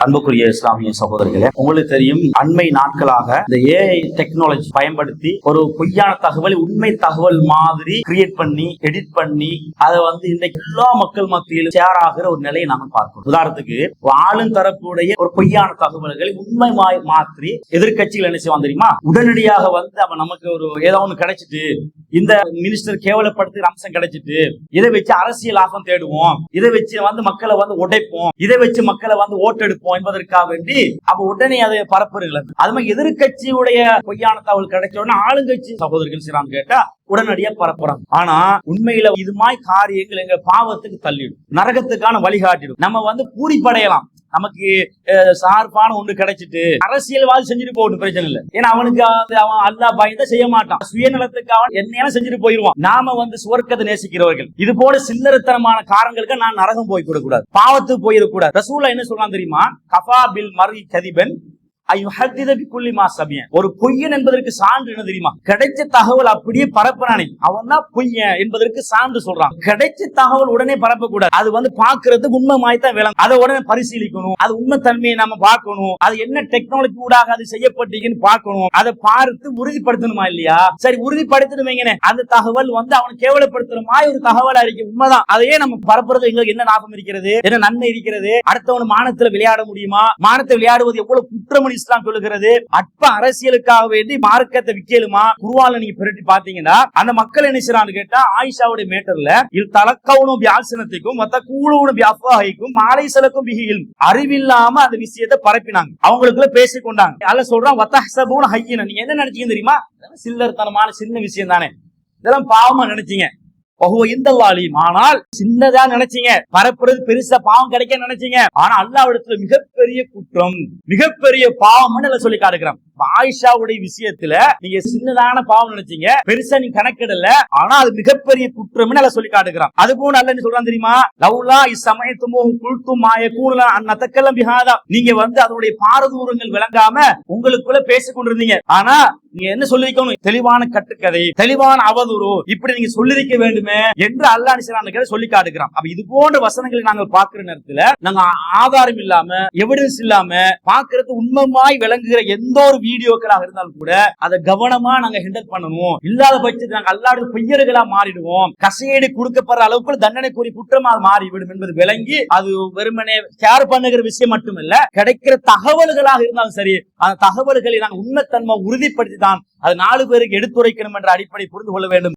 அன்புக்குரிய இஸ்லாமிய சகோதரர்களே உங்களுக்கு தெரியும் அண்மை நாட்களாக இந்த ஏஐ டெக்னாலஜி பயன்படுத்தி ஒரு பொய்யான தகவல் உண்மை தகவல் மாதிரி கிரியேட் பண்ணி எடிட் பண்ணி அதை வந்து இன்னைக்கு எல்லா மக்கள் மத்தியிலும் ஷேர் ஆகிற ஒரு நிலையை நாம பார்க்கிறோம். உதாரணத்துக்கு ஆளும் தரப்புடைய ஒரு பொய்யான தகவல்களை உண்மை மா- மாற்றி எதிர்க்கட்சிகள் என்ன செய்வான் தெரியுமா? உடனடியாக வந்து அவன் நமக்கு ஒரு ஏதோ ஒன்று கிடைச்சிட்டு இந்த மினிஸ்டர் கேவலப்படுத்துகிற அம்சம் கிடைச்சிட்டு இதை வச்சு அரசியல் லாபம் தேடுவோம். இதை வச்சு வந்து மக்களை வந்து உடைப்போம். இதை வச்சு மக்களை வந்து ஓட்டெடுப்போம் என்பதற்காக வேண்டி அப்ப உடனே அதை பரப்புறீங்கள அது மாதிரி எதிர்கட்சியுடைய பொய்யான தகவல் கிடைச்ச உடனே ஆளுங்கட்சி சகோதரர்கள் செய்யறான்னு கேட்டா உடனடியா பரப்புறாங்க. ஆனா உண்மையில இது மாதிரி காரியங்கள் எங்க பாவத்துக்கு தள்ளிடும். நரகத்துக்கான வழிகாட்டிடும். நம்ம வந்து பூரிப்படையலாம். நமக்கு சார்பான ஒன்று கிடைச்சிட்டு அரசியல்வாதி செஞ்சுட்டு போகட்டும் பிரச்சனை இல்லை. ஏன்னா அவனுக்கு அவன் அல்லா பயந்த செய்ய மாட்டான். சுயநலத்துக்கு அவன் என்ன செஞ்சுட்டு போயிருவான். நாம வந்து சுவர்க்கத்தை நேசிக்கிறவர்கள். இது போல சில்லறத்தனமான காரணங்களுக்கு நான் நரகம் போய் கூடாது பாவத்துக்கு போயிடக்கூடாது. ரசூலா என்ன சொல்றான் தெரியுமா? கஃபா பில் மரி கதிபன் ஒரு பொய்யன் என்பதற்கு சான்று என்ன தெரியுமா? கிடைச்ச தகவல் அப்படியே பரப்புறானே. அவன் தான் பொய்யன் என்பதற்கு சான்று சொல்றான். கிடைச்ச தகவல் உடனே பரப்பக்கூடாது. அது வந்து பாக்குறதுக்கு உண்மை மாய்த்தான் விளங்கும். அதை உடனே பரிசீலிக்கணும். அது உண்மை தன்மையை நம்ம பார்க்கணும். அது என்ன டெக்னாலஜி ஊடாக அது செய்யப்பட்டீங்கன்னு பார்க்கணும். அதை பார்த்து உறுதிப்படுத்தணுமா இல்லையா? சரி உறுதிப்படுத்தணுமேங்கனே அந்த தகவல் வந்து அவனை கேவலப்படுத்துற மாதிரி ஒரு தகவலா இருக்கு. உண்மைதான். அதையே நம்ம பரப்புறது எங்களுக்கு என்ன லாபம் இருக்கிறது? என்ன நன்மை இருக்கிறது? அடுத்தவன் மானத்துல விளையாட முடியுமா? மானத்தை விளையாடுவது எவ்வளவு குற்றமணி இஸ்லாம் சொல்லுகிறது அற்ப அரசியலுக்காக வேண்டி மார்க்கத்தை விக்கலுமா குருவால நீங்க பிரட்டி பாத்தீங்கன்னா அந்த மக்கள் என்ன செய்யறான்னு கேட்டா ஆயிஷாவுடைய மேட்டர்ல இல் தலக்கவனும் வியாசனத்துக்கும் மத்த கூழுவனும் வியாபாரிக்கும் மாலை செலக்கும் பிகில் அறிவில்லாம அந்த விஷயத்தை பரப்பினாங்க. அவங்களுக்குள்ள பேசிக்கொண்டாங்க. அல்ல சொல்றான் வத்தஹசபூன ஹையின. நீங்க என்ன நினைச்சீங்க தெரியுமா? இதெல்லாம் சின்ன விஷயம் தானே. இதெல்லாம் பாவமா நினைச்சீங்க. ஆனால் சின்னதா நினைச்சீங்க. பரப்புறது பெருசா பாவம் கிடைக்க நினைச்சீங்க. ஆனா அல்லாவிடத்துல மிகப்பெரிய குற்றம் மிகப்பெரிய பாவம்னு சொல்லி காட்டுக்கிறான் ஆயிஷாவுடைய விஷயத்துல நீங்க சின்னதான பாவம் நினைச்சீங்க. பெருசா நீங்க கணக்கிடல. ஆனா அது மிகப்பெரிய குற்றம்னு எல்லாம் சொல்லி காட்டுக்கிறான். அது போல நல்ல நீ சொல்றான் தெரியுமா? லவ்லா இசமயத்துமோ குல்தும் மாய கூணலா அந்நத்தக்கெல்லாம் பிகாதா நீங்க வந்து அதனுடைய பாரதூரங்கள் விளங்காம உங்களுக்குள்ள பேசிக்கொண்டிருந்தீங்க ஆனா நீங்க என்ன சொல்லிருக்கணும்? தெளிவான கட்டுக்கதை தெளிவான அவதூறு இப்படி நீங்க சொல்லிருக்க வேண்டுமே என்று அல்லா நிசலான சொல்லி காட்டுக்கிறான். அப்ப இது போன்ற வசனங்களை நாங்கள் பார்க்கிற நேரத்துல நாங்க ஆதாரம் இல்லாம எவிடன்ஸ் இல்லாம பாக்குறது உண்மமாய் விளங்குகிற எந்த ஒரு வீடியோக்களாக இருந்தாலும் கூட அதை கவனமா நாங்க ஹெண்டல் பண்ணணும். இல்லாத பட்சத்தில் நாங்க அல்லாட பொய்யர்களா மாறிடுவோம். கசையடி கொடுக்கப்படுற அளவுக்கு தண்டனைக்குரிய குற்றமா அது மாறிவிடும் என்பது விளங்கி அது வெறுமனே ஷேர் பண்ணுகிற விஷயம் மட்டுமல்ல கிடைக்கிற தகவல்களாக இருந்தாலும் சரி அந்த தகவல்களை நாங்கள் உண்மைத்தன்மை உறுதிப்படுத்தி தான் அது நாலு பேருக்கு எடுத்துரைக்கணும் என்ற அடிப்படை புரிந்து கொள்ள வேண்டும்.